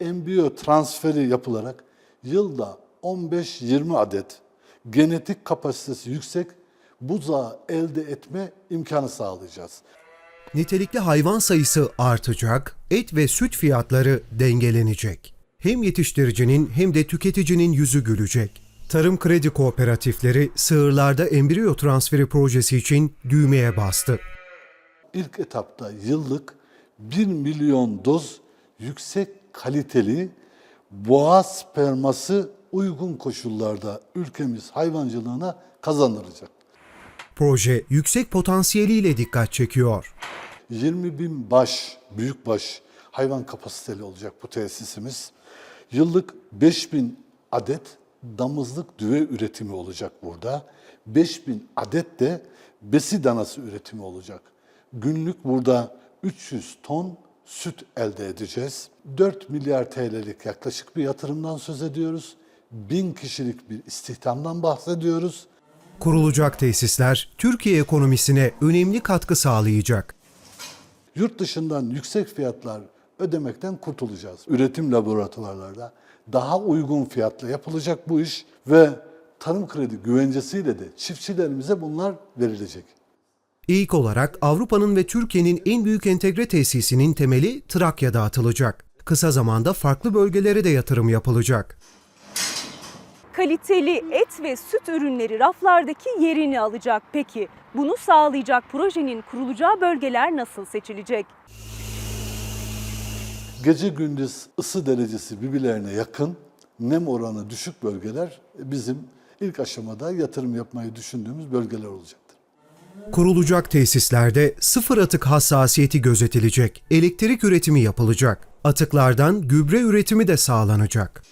embriyo transferi yapılarak yılda 15-20 adet genetik kapasitesi yüksek buzağı elde etme imkanı sağlayacağız. Nitelikli hayvan sayısı artacak, et ve süt fiyatları dengelenecek. Hem yetiştiricinin hem de tüketicinin yüzü gülecek. Tarım Kredi Kooperatifleri sığırlarda embriyo transferi projesi için düğmeye bastı. İlk etapta yıllık 1 milyon doz yüksek kaliteli boğa sperması uygun koşullarda ülkemiz hayvancılığına kazandıracak. Proje yüksek potansiyeliyle dikkat çekiyor. 20 bin baş, büyükbaş hayvan kapasiteli olacak bu tesisimiz. Yıllık 5 bin adet damızlık düve üretimi olacak burada. 5 bin adet de besi danası üretimi olacak. Günlük burada 300 ton süt elde edeceğiz. 4 milyar TL'lik yaklaşık bir yatırımdan söz ediyoruz. 1000 kişilik bir istihdamdan bahsediyoruz. Kurulacak tesisler Türkiye ekonomisine önemli katkı sağlayacak. Yurt dışından yüksek fiyatlar ödemekten kurtulacağız. Üretim laboratuvarlarda daha uygun fiyatla yapılacak bu iş ve tarım kredi güvencesiyle de çiftçilerimize bunlar verilecek. İlk olarak Avrupa'nın ve Türkiye'nin en büyük entegre tesisinin temeli Trakya'da atılacak. Kısa zamanda farklı bölgelere de yatırım yapılacak. Kaliteli et ve süt ürünleri raflardaki yerini alacak. Peki bunu sağlayacak projenin kurulacağı bölgeler nasıl seçilecek? Gece gündüz ısı derecesi birbirlerine yakın, nem oranı düşük bölgeler bizim ilk aşamada yatırım yapmayı düşündüğümüz bölgeler olacaktır. Kurulacak tesislerde sıfır atık hassasiyeti gözetilecek, elektrik üretimi yapılacak, atıklardan gübre üretimi de sağlanacak.